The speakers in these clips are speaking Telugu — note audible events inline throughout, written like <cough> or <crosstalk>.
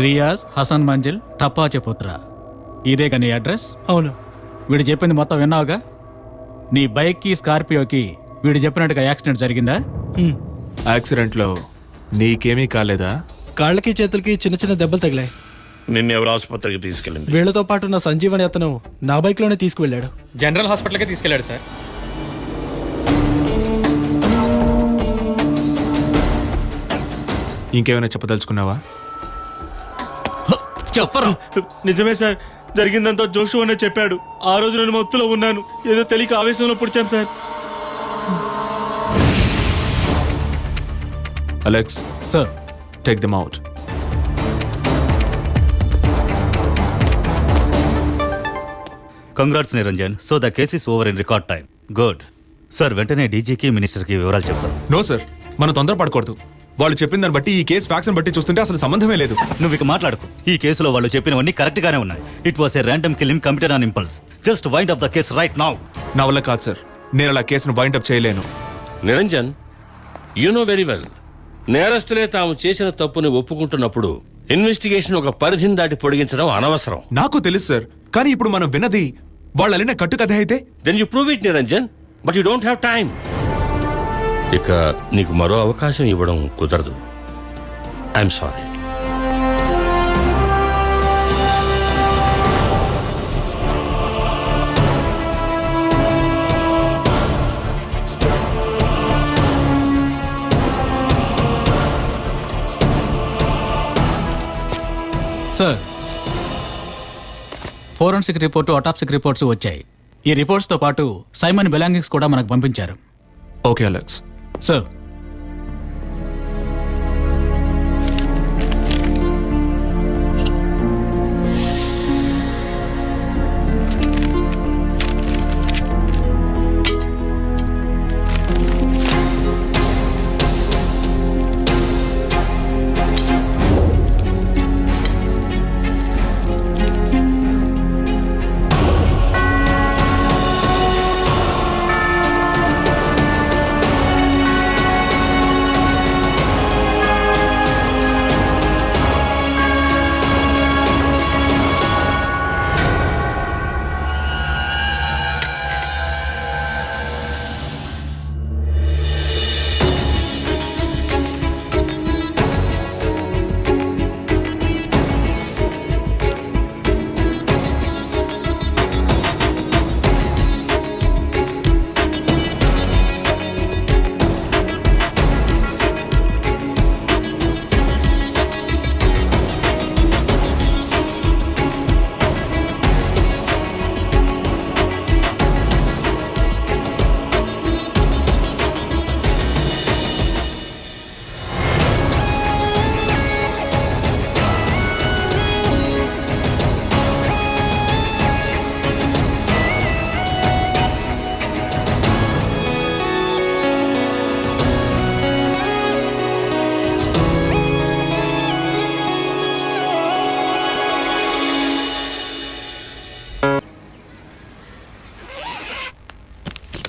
రియాజ్ హసన్ మంజిల్ టప్పాచె పుత్ర ఇదే కానీ అడ్రస్? అవును. వీడు చెప్పింది మొత్తం విన్నావుగా? నీ బైక్కి స్కార్పియోకి వీడు చెప్పినట్టుగా యాక్సిడెంట్ జరిగిందా. యాక్సిడెంట్లో నీకేమీ కాలేదా? కాళ్ళకి చేతులకి చిన్న చిన్న దెబ్బలు తగిలాయి. నిన్నెవరు ఆసుపత్రికి తీసుకెళ్ళింది. వీళ్ళతో పాటు నా సంజీవని అతను నా బైక్లోనే తీసుకువెళ్ళాడు. జనరల్ హాస్పిటల్కే తీసుకెళ్ళాడు సార్. ఇంకేమైనా చెప్పదలుచుకున్నావా? చెప్పరు? నిజమే సార్. జరిగిందంతా జోషు అనే చెప్పాడు. ఆ రోజు నేను మత్తులో ఉన్నాను. ఏదో తెలియక ఆవేశంలో పుడిచాను sir. Alex. Sir. Take them out congrats Niranjan so the case is over in record time good sir వెంటనే డీజీకి మినిస్టర్కి వివరాలు చెప్పారు నో సార్ మనం తొందరపడకూడదు. వాళ్ళు చెప్పిన దాన్ని బట్టి ఈ కేసు ఫ్యాక్స్ బట్టి చూస్తుంటే అసలు సంబంధమే లేదు. నువ్వు ఇక మాట్లాడుకు. ఈ కేసులో వాళ్ళు చెప్పినవన్నీ కరెక్ట్ గానే ఉన్నాయి. It was a random killing committed on impulse just wind off the case right now నా వల్ల కాదు సార్ నేను అలా కేసును వైండ్ అప్ చేయలేను. Niranjan you know very well నేరస్తులే తాము చేసిన తప్పుని ఒప్పుకుంటున్నప్పుడు ఇన్వెస్టిగేషన్ ఒక పరిధిని దాటి పొడిగించడం అనవసరం. నాకు తెలుసు సార్ కానీ ఇప్పుడు మనం విన్నది వాళ్ళు అలిన కట్టుకథ అయితే? Then you prove it Niranjan but you don't have time ఇక నీకు మరో అవకాశం ఇవ్వడం కుదరదు. I'm sorry sir forensic report autopsy reports వచ్చాయి. ఈ రిపోర్ట్స్తో పాటు సైమన్ బెలాంగింగ్స్ కూడా మనకు పంపించారు. ఓకే అలెక్స్ సార్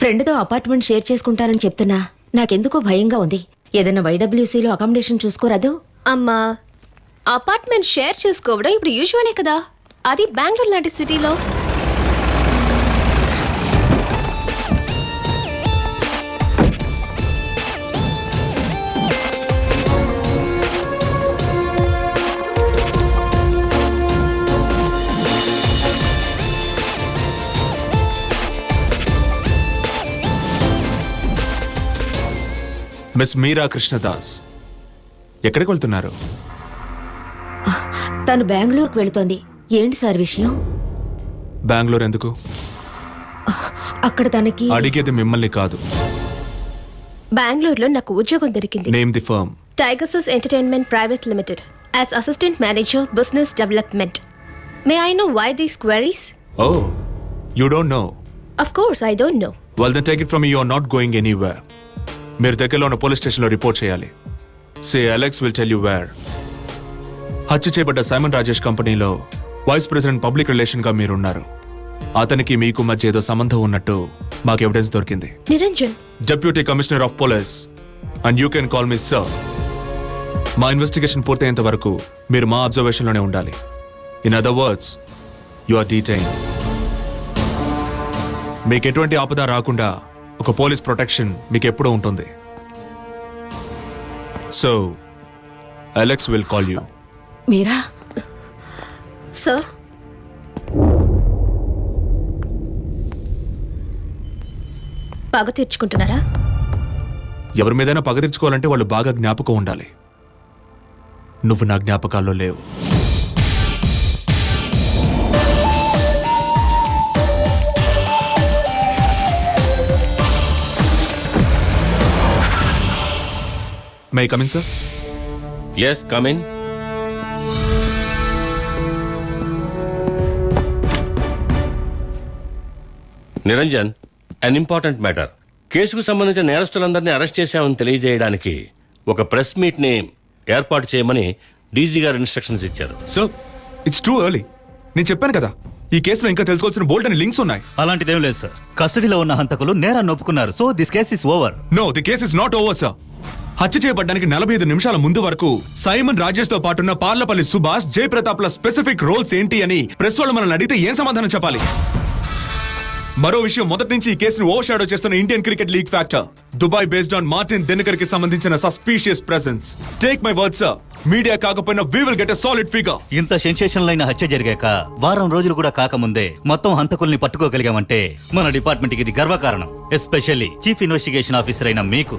ఫ్రెండ్తో అపార్ట్మెంట్ షేర్ చేసుకుంటానని చెప్తున్నా. నాకెందుకో భయంగా ఉంది. ఏదైనా వైడబ్ల్యూసీలో అకామిడేషన్ చూసుకోరాదు? అమ్మా అపార్ట్మెంట్ షేర్ చేసుకోవడం ఇప్పుడు యూజువలే కదా. అది బెంగళూరు లాంటి సిటీలో. మిస్ మీరా కృష్ణదాస్. ఎక్కడికి వెళ్తున్నారు? తను బెంగళూరుకు వెళుతోంది. ఏంటి సార్ విషయం? బెంగళూరు ఎందుకు? అక్కడ తనకి అడిగేది మిమ్మల్ని కాదు. బెంగళూరులో నాకు ఉద్యోగం దొరికింది. Name the firm. టైగసస్ entertainment private limited as assistant manager business development may I know why these queries oh you don't know of course I don't know well then take it from you are not going anywhere మీరు దగ్గరలో ఉన్న పోలీస్ స్టేషన్లో రిపోర్ట్ చేయాలి. Say Alex will tell you where. హత్య చేయబడ్డ సైమన్ రాజేష్ కంపెనీలో వైస్ ప్రెసిడెంట్ పబ్లిక్ రిలేషన్గా మీరున్నారు. అతనికి మీకు మధ్య ఏదో సంబంధం ఉన్నట్టు మాకు ఎవిడెన్స్ దొరికింది. Niranjan. Deputy commissioner of police and you can call me sir మా ఇన్వెస్టిగేషన్ పూర్తయ్యేంత వరకు మీరు మా అబ్జర్వేషన్లోనే ఉండాలి. In other words you are detain మీకు ఎటువంటి ఆపద రాకుండా ఒక పోలీస్ ప్రొటెక్షన్ మీకు ఎప్పుడూ ఉంటుంది. So Alex will call you Meera? Sir పగ తీర్చుకుంటున్నారా ఎవరి మీదైనా పగ తెచ్చుకోవాలంటే వాళ్ళు బాగా జ్ఞాపకం ఉండాలి. నువ్వు నా జ్ఞాపకాల్లో లేవు. May I coming sir yes come in Niranjan an important matter కేసుకు సంబంధించిన నేరస్తులందరినీ అరెస్ట్ చేశామని తెలియజేయడానికి ఒక ప్రెస్ మీట్ని ఏర్పాటు చేయమని డీజీ గారు ఇన్స్ట్రక్షన్స్ ఇచ్చారు. సార్ ఇట్స్ టూ ఎర్లీ నేను చెప్పాను కదా ఈ కేసులో ఇంకా తెలుసుకోవాల్సిన బోల్డ్ అని లింక్స్ ఉన్నాయి. అలాంటిదేం లేదు సార్ కస్టడీలో ఉన్న హంతకులు నేరాన్ని ఒప్పుకున్నారు so this case is over no the case is not over sir హత్య చేయబడ్డానికి నలభై ఐదు నిమిషాల ముందు వరకు సైమన్ రాజేష్తో పాటున్న పార్లపల్లి సుభాష్ జయప్రతాప్ ల స్పెసిఫిక్ రోల్స్ ఏంటి అని ప్రెస్ వాళ్ళు మనల్ని అడిగితే ఏం సమాధానం చెప్పాలి? మరో విషయం మొదటి నుంచి ఈ కేసును ఓవర్ షాడో చేస్తున్న Indian cricket league factor Dubai based on Martin దినకర్కి సంబంధించిన suspicious presence take my word sir media కాకపోయినా we will get a solid figure ఇంత సెన్సేషన్ అయిన హత్య జరిగాక వారం రోజులు కూడా కాకముందే మొత్తం హంతకుల్ని పట్టుకోగలిగామంటే మన డిపార్ట్మెంట్కి ఇది గర్వకారణం ఎస్పెషల్లీ చీఫ్ ఇన్వెస్టిగేషన్ ఆఫీసర్ అయిన మీకు.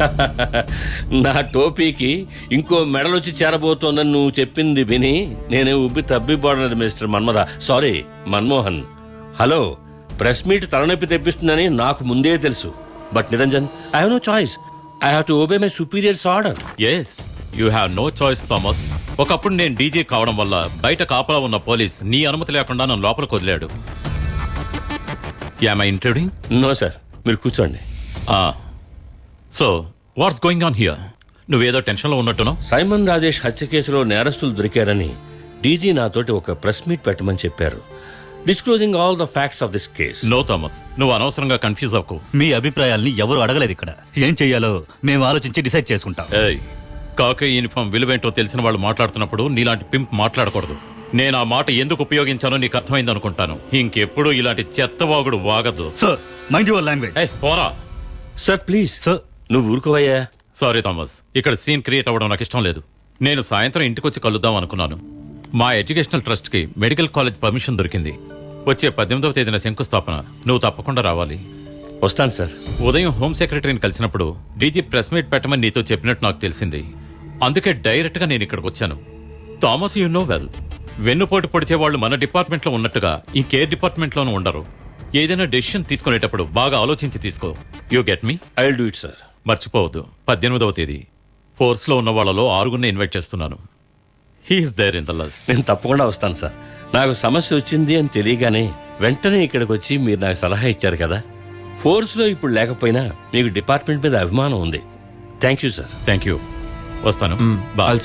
<laughs> నా టోపీకి ఇంకో మెడలొచ్చి చేరబోతోందని నువ్వు చెప్పింది విని నేనే ఉబ్బి తబ్బిపోవడలేదు mister Manmatha sorry Manmohan. Hello press meet తలనొప్పి తెప్పిస్తుందని నాకు ముందే తెలుసు. But Niranjan I no choice I have to obey my superiors orders you have no choice Thomas ఒకప్పుడు నేను డీజీ కావడం వల్ల బయట కాపలా ఉన్న పోలీస్ నీ అనుమతి లేకుండా నన్ను లోపలికి వదిలాడు. Am I intruding no sir మీరు కూర్చోండి. So what's going on here నువ్వేదో టెన్షన్లో ఉన్నట్టున్నావు? సైమన్ రాజేష్ హత్య కేసులో నేరస్తులు దొరికారని డీజీ నాతోటి ఒక ప్రెస్ మీట్ పెట్టమని చెప్పారు. Disclosing all the facts of this case no Thomas నువ్వు అనవసరంగా కన్ఫ్యూజ్ అవ్వకు. మీ అభిప్రాయాల్ని ఎవరు అడగలేదు ఇక్కడ. ఏం చెయ్యాలో మేము ఆలోచించి డిసైడ్ చేసుకుంటాం. ఏయ్ కాకే యూనిఫామ్ విలువేంటో తెలిసిన వాళ్ళు మాట్లాడుతున్నప్పుడు నీలాంటి పింప్ మాట్లాడకూడదు. నేను ఆ మాట ఎందుకు ఉపయోగించానో నీకు అర్థమైంది అనుకుంటాను. ఇంకెప్పుడు ఇలాంటి చెత్తవాగుడు వాగదు. సార్ మైండ్ యువర్ లాంగ్వేజ్ ఏయ్ పోరా. సార్ ప్లీజ్ సార్ నువ్వు ఊరుకోవయ్యా. సారీ థామస్ ఇక్కడ సీన్ క్రియేట్ అవ్వడం నాకు ఇష్టం లేదు. నేను సాయంత్రం ఇంటికొచ్చి కలుద్దాం అనుకున్నాను. మా ఎడ్యుకేషనల్ ట్రస్ట్కి మెడికల్ కాలేజ్ పర్మిషన్ దొరికింది. వచ్చే పద్దెనిమిదవ తేదీన శంకుస్థాపన. నువ్వు తప్పకుండా రావాలి. వస్తాను సార్. ఉదయం హోమ్ సెక్రటరీని కలిసినప్పుడు డీజీ ప్రెస్ మీట్ పెట్టమని నీతో చెప్పినట్టు నాకు తెలిసింది. అందుకే డైరెక్ట్గా నేను ఇక్కడికి వచ్చాను. థామస్ యు నో వెల్ వెన్నుపోటు పొడిచే వాళ్ళు మన డిపార్ట్మెంట్లో ఉన్నట్టుగా ఇంకే డిపార్ట్మెంట్ లోనూ ఉండరు. ఏదైనా డెసిషన్ తీసుకునేటప్పుడు బాగా ఆలోచించి తీసుకో. You get me I do it sir మర్చిపోవద్దు. పద్దెనిమిదవ తేదీ. ఫోర్స్లో ఉన్న వాళ్ళలో ఆరుగురిని ఇన్వైట్ చేస్తున్నాను. He's there in the list నేను తప్పకుండా వస్తాను సార్. నాకు సమస్య వచ్చింది అని తెలియగానే వెంటనే ఇక్కడికి వచ్చి మీరు నాకు సలహా ఇచ్చారు కదా. ఫోర్స్లో ఇప్పుడు లేకపోయినా మీకు డిపార్ట్మెంట్ మీద అభిమానం ఉంది. Thank you sir thank you వస్తాను. Bye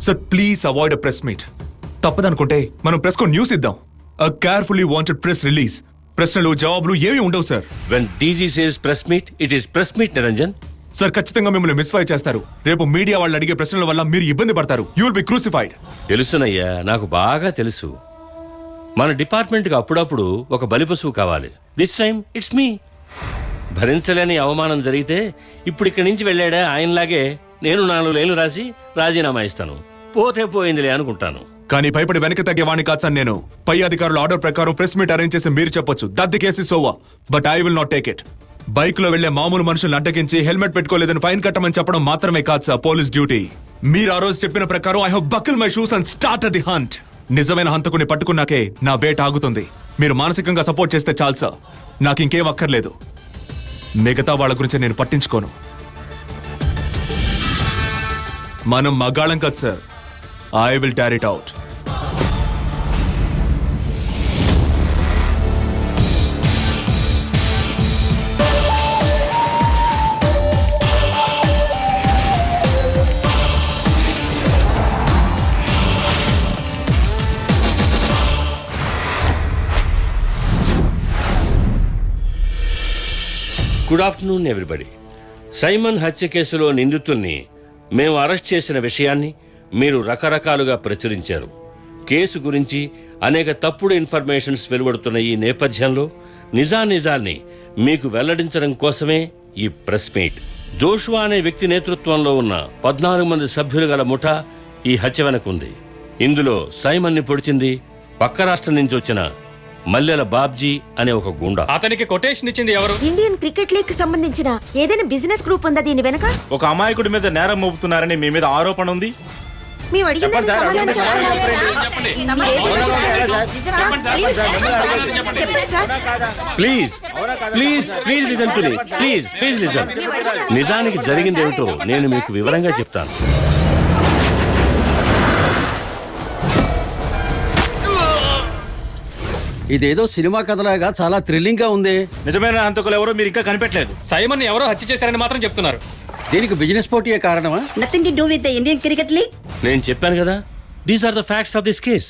sir please avoid uh press meet తప్పదనుకుంటే మనం ప్రెస్ కో న్యూస్ ఇద్దాం. అ కేర్ఫుల్లీ వాంటెడ్ ప్రెస్ రిలీజ్ ప్రశ్నలు జవాబులు ఏమీ ఉండవు sir. When DG says press meet it is press meet Niranjan sir ఖచ్చితంగా మిమ్మల్ని మిస్ఫై చేస్తారు. రేపు మీడియా వాళ్ళు అడిగే ప్రశ్నల వల్ల మీరు ఇబ్బంది పడతారు. యూ విల్ బి క్రూసిఫైడ్ తెలుసునయ్యా నాకు బాగా తెలుసు. మన డిపార్ట్మెంట్కి అప్పుడప్పుడు ఒక బలిపశువు కావాలి. దిస్ టైం ఇట్స్ మీ భరించలేని అవమానం జరిగితే ఇప్పుడు ఇక్కడి నుంచి వెళ్ళాడా? ఆయనలాగే నేను నాలుగు లైన్లు రాసి రాజీనామా ఇస్తాను. పోతే పోయిందిలే అనుకుంటాను. కానీ భయపడి వెనక్కి తగ్గేవాణ్ణి కాదు సార్ నేను. పై అధికారుల ఆర్డర్ ప్రకారం ప్రెస్ మీట్ అరేంజ్ చేసి మీరు చెప్పొచ్చు. That the సోవా but I will not take it బైక్లో వెళ్ళే మామూలు మనుషులను అడ్డగించి హెల్మెట్ పెట్టుకోలేదని ఫైన్ కట్టమని చెప్పడం మాత్రమే కాదు సార్ పోలీస్ డ్యూటీ. మీరు ఆ రోజు చెప్పిన ప్రకారం I have buckle my shoes and start the hunt నిజమైన హంతకుని పట్టుకున్నాకే నా బేట ఆగుతుంది. మీరు మానసికంగా సపోర్ట్ చేస్తే చాలు సార్. నాకు ఇంకేం అక్కర్లేదు. మిగతా వాళ్ళ గురించి నేను పట్టించుకోను. మనం మగాళం కాదు sir. I will tear it out good afternoon everybody Simon హత్య కేసులో నిందితుల్ని మేము అరెస్ట్ చేసిన విషయాన్ని మీరు రకరకాలుగా ప్రచురించారు. కేసు గురించి అనేక తప్పుడు ఇన్ఫర్మేషన్స్ వెలువడుతున్న ఈ నేపథ్యంలో నిజానిజాల్ని మీకు వెల్లడించడం కోసమే ఈ ప్రెస్ మీట్. జోషువా అనే వ్యక్తి నేతృత్వంలో ఉన్న పద్నాలుగు మంది సభ్యులు గల ముఠా ఈ హత్య వెనకుంది. ఇందులో సైమన్ని పొడిచింది పక్క రాష్ట్రం నుంచి వచ్చిన మల్లెల బాబ్జీ అనే ఒక గుండా. అతనికి కొటేషన్ ఇచ్చింది ఎవరు? ఇండియన్ క్రికెట్ లీగ్కి సంబంధించిన ఏదైనా బిజినెస్ గ్రూప్ ఉందా దీని వెనక? ఒక అమాయకుడి మీద నేరం మోపుతున్నారని మీ మీద ఆరోపణ ఉంది? మేము అడిగిన దానికి సమాధానం. చెప్పాలి. Please. Please please listen to me. Please please listen. నిజానికి జరిగింది ఏమిటో నేను మీకు వివరంగా చెప్తాను. ఇదేదో సినిమా కథలాగా చాలా థ్రిల్లింగ్గా ఉంది. నిజమైన హంతకులు ఎవరో మీరు ఇంకా కనిపెట్టలేదు. సైమన్ ఎవరో హత్య చేశారని మాత్రం చెప్తున్నారు. దీనికి బిజినెస్ పోటీయే కారణమా? Nothing to do with Indian cricket league నేను చెప్పాను కదా. These are the facts of this case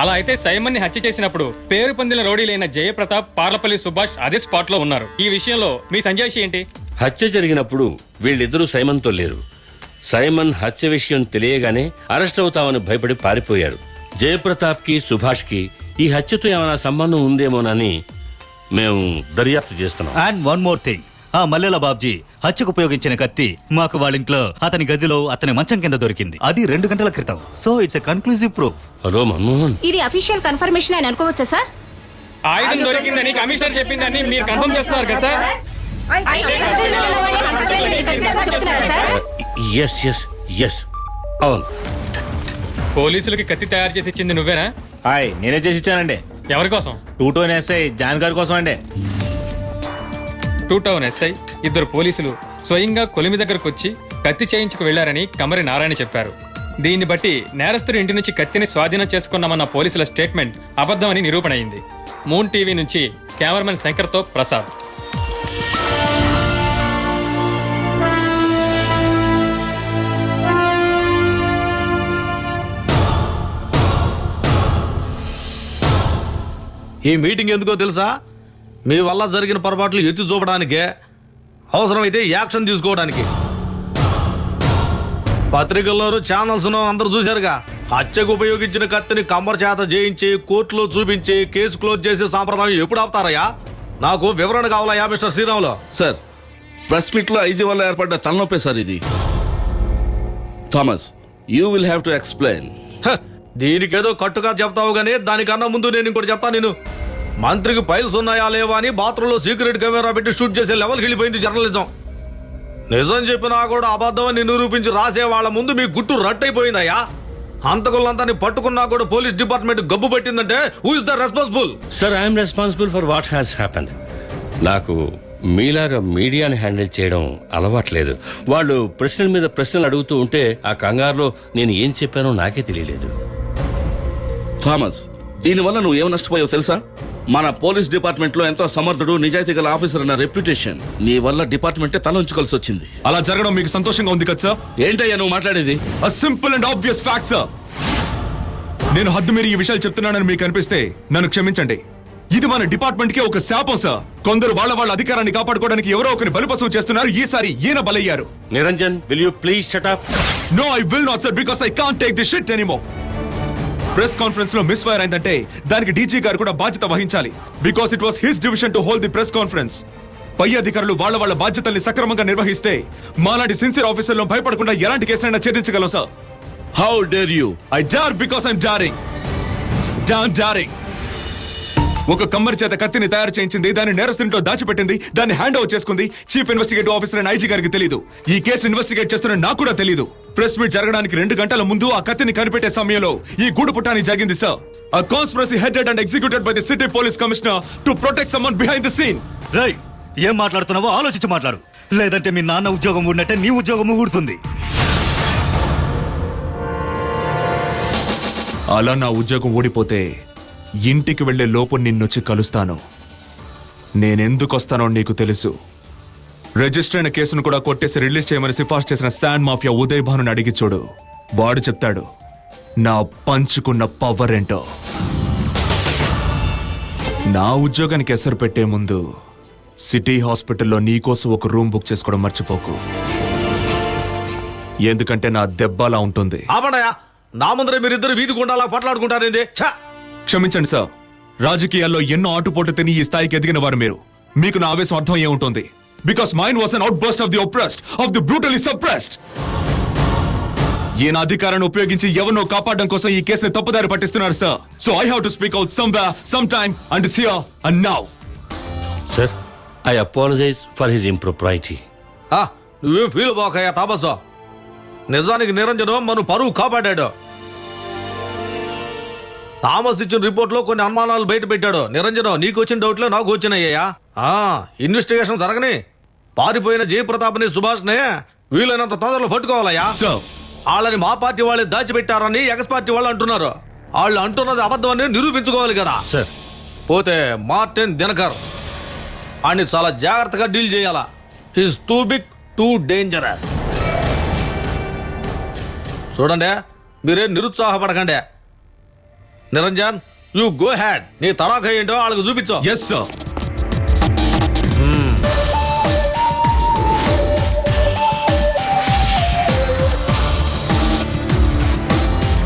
అలా అయితే సైమన్ని హత్య చేసినప్పుడు పేరు పొందిన రౌడీలైన జయప్రతాప్ పార్లపల్లి సుభాష్ అదే స్పాట్లో ఉన్నారు. ఈ విషయంలో మీ సంజాయిషి ఏంటి? హత్య జరిగినప్పుడు వీళ్ళిద్దరూ సైమన్తో లేరు. సైమన్ హత్య విషయం తెలియగానే అరెస్ట్ అవుతామని భయపడి పారిపోయారు. జయప్రతాప్కి సుభాష్కి ఈ హత్యతో ఏమైనా సంబంధం ఉందేమోనని మేము దర్యాప్తు చేస్తున్నాం. అండ్ వన్ మోర్ థింగ్ ఆ మల్లెల బాబ్జీ హత్యకు ఉపయోగించిన కత్తి మాకు వాళ్ళింట్లో అతని గదిలో అతని మంచం కింద దొరికింది. అది రెండు గంటల క్రితం. So it's a conclusive proof hello Manmohan. ఇది అఫీషియల్ కన్ఫర్మేషన్ అని అనుకోవచ్చా సార్ ఆయుధం దొరికిందని కమిషనర్ చెప్పిందని మీరు కన్ఫర్మ్ చేస్తున్నారు కదా సార్ ఎస్ ఎస్ ఎస్ అవును. పోలీసులకి కత్తి తయారు చేసి ఇచ్చింది నువ్వేనా? హాయ్ నేనే చేసి ఇచ్చానండి. ఎవరి కోసం? టూ టోన్ ఎస్ఐ జాన్ గారి కోసం అండి. టూ టౌన్ ఎస్ఐ ఇద్దరు పోలీసులు స్వయంగా కొలిమి దగ్గరకు వచ్చి కత్తి చేయించుకు వెళ్ళారని కమరి నారాయణ చెప్పారు. దీన్ని బట్టి నేరస్తుడి ఇంటి నుంచి కత్తిని స్వాధీనం చేసుకున్నామన్న పోలీసుల స్టేట్మెంట్ అబద్ధమని నిరూపణ అయింది. మూన్ టీవీ నుంచి కెమెరామెన్ శంకర్తో ప్రసాద్. ఈ మీటింగ్ ఎందుకో తెలుసా? మీ వల్ల జరిగిన పొరపాట్లు ఎత్తి చూపడానికే అవసరమైతే యాక్షన్ తీసుకోవడానికి. పత్రికల్లోనూ ఛానల్స్ అందరూ చూశారుగా హత్యకు ఉపయోగించిన కత్తిని కమ్మర్ చేత జయించి కోర్టులో చూపించి కేసు క్లోజ్ చేసే సాంప్రదాయం ఎప్పుడు ఆపుతారయ్యా? నాకు వివరణ కావాలయ్యా మిస్టర్ శ్రీరాములు. సార్ ప్రెస్ మీట్లో ఐజీ వల్ల ఏర్పడ్డ తలనొప్పే సార్ ఇది. Thomas you will have to explain. దీనికేదో కట్టుగా చెప్తావు గానీ దానికన్నా ముందు నేను ఇంకోటి చెప్తాను నేను మంత్రికి ఫైల్స్ ఉన్నాయా లేవా అని బాత్రూంలో సీక్రెట్ కెమెరా పెట్టి షూట్ చేసే లెవెల్కి వెళ్ళిపోయింది జర్నలిజం. నిజం చెప్పినా కూడా అబద్ధమని నిరూపించి రాసే వాళ్ళ ముందు మీ గుట్టు రట్టయిపోయిందయ్యా. హంతకులంతా పట్టుకున్నా కూడా పోలీస్ డిపార్ట్మెంట్ గబ్బు పట్టిందంటే who is the responsible sir I'm responsible for what has happen నాకు మీలాగా మీడియాని హ్యాండిల్ చేయడం అలవాట్లేదు. వాళ్ళు ప్రశ్నల మీద ప్రశ్నలు అడుగుతూ ఉంటే ఆ కంగారులో నేను ఏం చెప్పానో నాకే తెలియలేదు. థామస్ దీనివల్ల నువ్వు ఏం నష్టపోయావు తెలుసా? మన పోలీస్ డిపార్ట్మెంట్లో ఎంతో సమర్థుడు నిజాయితీ గల ఆఫీసర్ అన్న రెప్యుటేషన్ నీ వల్ల డిపార్ట్మెంటే తలంచుకోవాల్సి వచ్చింది. అలా జరగడం మీకు సంతోషంగా ఉంది కదా సార్? ఏంటయ్యా నువ్వు మాట్లాడేది? Simple and obvious fact sir నేను హద్దు మీరు ఈ విషయాలు చెప్తున్నానని మీకు అనిపిస్తే నన్ను క్షమించండి. ఇది మన డిపార్ట్మెంట్కి ఒక శాపం సార్ కొందరు వాళ్ళ వాళ్ళ అధికారాన్ని కాపాడుకోవడానికి ఎవరో ఒకరిని బలిపశువు చేస్తున్నారు ఈసారి ఈయన బలయ్యారు. Niranjan will you please shut up no I will not sir because I can't take the shit anymore press కాన్ఫరెన్స్లో మిస్ ఫైర్ అయిందంటే దానికి డీజీ గారు కూడా బాధ్యత వహించాలి. Because it was his division to hold the press conference పై అధికారులు వాళ్ళ వాళ్ళ బాధ్యతల్ని సక్రమంగా నిర్వహిస్తే మాలాంటి సిన్సియర్ ఆఫీసర్లను భయపడకుండా ఎలాంటి కేసునైనా ఛేదించగలం sir how dare you I jar because I'm jarring jam jarring ఒక కమ్మరి చేత కత్తిని తయారు చేయించింది దాన్ని నేరస్తునితో దాచిపెట్టింది దాన్ని హ్యాండ్ ఓవర్ చేసుకుంది. Chief investigative officer and IG గారికి తెలియదు ఈ కేసు ఇన్వెస్టిగేట్ చేస్తున్న నాకు కూడా తెలియదు ప్రెస్ మీట్ జరగడానికి రెండు గంటల ముందు ఆ కత్తిని కనిపెట్టే సమయంలో ఈ గూడు పుట్టాని జరిగింది సార్ ఆ conspiracy headed and executed by the city police commissioner to protect someone behind the scene రై ఏం మాట్లాడుతున్నావో ఆలోచించి మాట్లాడు. లేదంటే మీ నాన్న ఉద్యోగం ఊడినట్టే నీ ఉద్యోగం ఊడుతుంది అలా నా ఉద్యోగం ఊడిపోతే ఇంటికి వెళ్ళే లోపు నిన్నొచ్చి కలుస్తాను. నేనెందుకు వస్తానో నీకు తెలుసు. రిజిస్టర్ అయిన కేసును కూడా కొట్టేసి రిలీజ్ చేయమని సిఫార్సు చేసిన శాండ్ మాఫియా ఉదయ్ భానుని అడిగి చూడు. వాడు చెప్తాడు నా పంచుకున్న పవర్ ఏంటో? నా ఉద్యోగానికి ఎసరు పెట్టే ముందు సిటీ హాస్పిటల్లో నీకోసం ఒక రూమ్ బుక్ చేసుకోవడం మర్చిపోకు. ఎందుకంటే నా దెబ్బ అలా ఉంటుంది. ఆపండయా నా ముందరే మీరిద్దరు వీధి గుండాలా పట్లాడుకుంటారేంది? ఛ! క్షమించండి సార్ రాజకీయాల్లో ఎన్నో ఆటుపోట్లు తిని ఈ స్థాయికి ఎదిగిన వారు మీరు. మీకు నా ఆవేశం అర్థం ఏముంటుంది because mind was an outburst of the oppressed of the brutally suppressed ఈయన అధికారాన్ని ఉపయోగించి ఎవరినో కాపాడడం కోసం ఈ కేసుని తప్పుదారి పట్టిస్తున్నారు sir so I have to speak out some some time and సియర్ and now sir I apologize for his impropriety ఆ, నువ్వేం ఫీల్ బాకయ్యా తాపసా? నిజానికి నిరంజనం మనం పరువు కాపాడాడు. థామస్ ఇచ్చిన రిపోర్ట్లో కొన్ని అనుమానాలు బయట పెట్టాడు. నిరంజనం నీకు వచ్చిన డౌట్లే నాకు వచ్చినాయ్యా. ఆ ఇన్వెస్టిగేషన్ జరగని. పారిపోయిన జయప్రతాప్ని సుభాష్ నే వీలైనంత తొందరలో పట్టుకోవాలయ్యా. వాళ్ళని మా పార్టీ వాళ్ళే దాచిపెట్టారని ఎగస్ పార్టీ వాళ్ళు అంటున్నారు. వాళ్ళు అంటున్నది అబద్ధమని నిరూపించుకోవాలి కదా. సార్. పోతే మార్టిన్ దినకర్. అని చాలా జాగ్రత్తగా డీల్ చేయాలా. He's too big too dangerous చూడండి మీరేం నిరుత్సాహపడకండి. నిరంజన్ యు గో హ్యాడ్ నీ తడాఖ ఏంటో వాళ్ళకి చూపించు. Yes sir